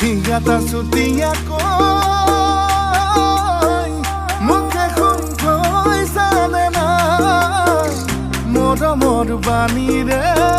কথা চুতিয়া কয় মুখে শুন থৈ জানে না মৰমৰ বাণীৰে